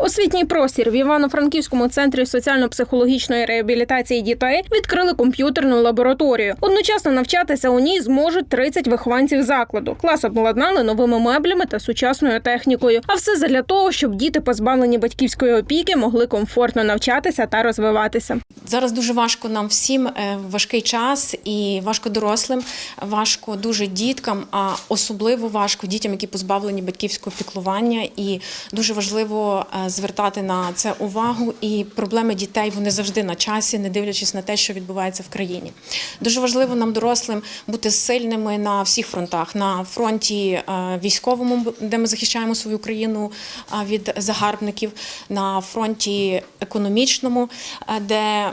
Освітній простір в Івано-Франківському центрі соціально-психологічної реабілітації дітей відкрили комп'ютерну лабораторію. Одночасно навчатися у ній зможуть 30 вихованців закладу. Клас обладнали новими меблями та сучасною технікою. А все задля того, щоб діти, позбавлені батьківської опіки, могли комфортно навчатися та розвиватися. Зараз дуже важко нам всім е, важкий час і важко дорослим, важко дуже діткам, а особливо важко дітям, які позбавлені батьківського піклування. І дуже важливо е, звертати на це увагу. І проблеми дітей вони завжди на часі, не дивлячись на те, що відбувається в країні. Дуже важливо нам, дорослим, бути сильними на всіх фронтах: на фронті е, військовому, де ми захищаємо свою країну е, від загарбників, на фронті економічному, е, де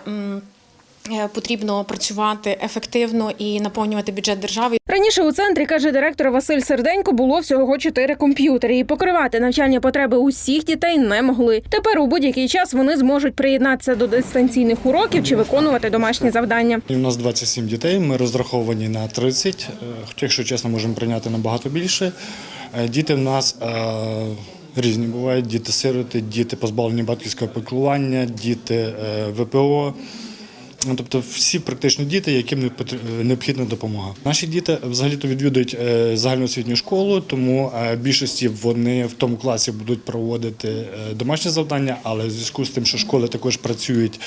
потрібно працювати ефективно і наповнювати бюджет держави. Раніше у центрі каже директор Василь Серденько, було всього чотири комп'ютери, і покривати навчальні потреби усіх дітей не могли. Тепер у будь-який час вони зможуть приєднатися до дистанційних уроків чи виконувати домашні завдання. У нас 27 дітей, ми розраховані на 30, е, хоча, якщо чесно, можемо прийняти набагато більше. Е, Діти в нас е, різні бувають: діти-сироти, діти позбавлені батьківського піклування, діти е, ВПО. Ну, Тобто всі практично діти, яким е, необхідна допомога. Наші діти взагалі-то відвідують е, загальноосвітню школу, тому е, більшості вони в тому класі будуть проводити домашні завдання, але в зв'язку з тим, що школи також працюють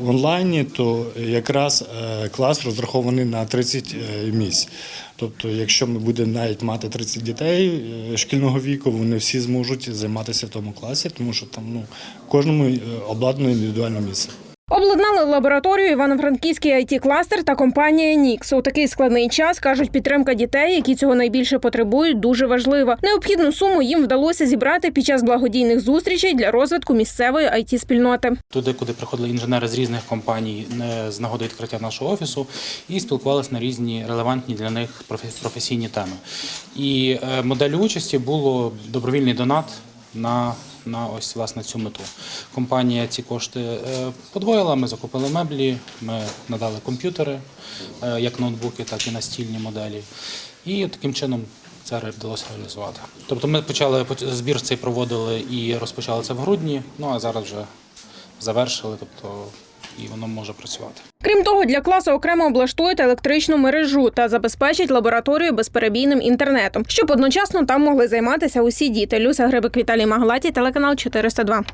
в онлайні, то якраз клас розрахований на 30 е, місць. Тобто, якщо ми будемо навіть мати 30 дітей шкільного віку, вони всі зможуть займатися в тому класі, тому що там ну кожному обладнано індивідуальне місце. Обладнали лабораторію Івано-Франківський it кластер та компанія Нікс. У такий складний час кажуть, підтримка дітей, які цього найбільше потребують, дуже важлива. Необхідну суму їм вдалося зібрати під час благодійних зустрічей для розвитку місцевої it спільноти. туди, куди приходили інженери з різних компаній е, з нагоди відкриття нашого офісу, і спілкувалися на різні релевантні для них професійні теми. І е, моделлю участі було добровільний донат на, на ось власне цю мету. Компанія ці кошти е, подвоїла. Ми закупили меблі, ми надали комп'ютери, е, як ноутбуки, так і настільні моделі. І таким чином. Це вдалося реалізувати. Тобто ми почали поч- збір цей проводили і розпочали це в грудні. Ну а зараз вже завершили, тобто і воно може працювати. Крім того, для класу окремо облаштують електричну мережу та забезпечать лабораторію безперебійним інтернетом, щоб одночасно там могли займатися усі діти. Люся Грибик Віталій Маглаті, телеканал 402.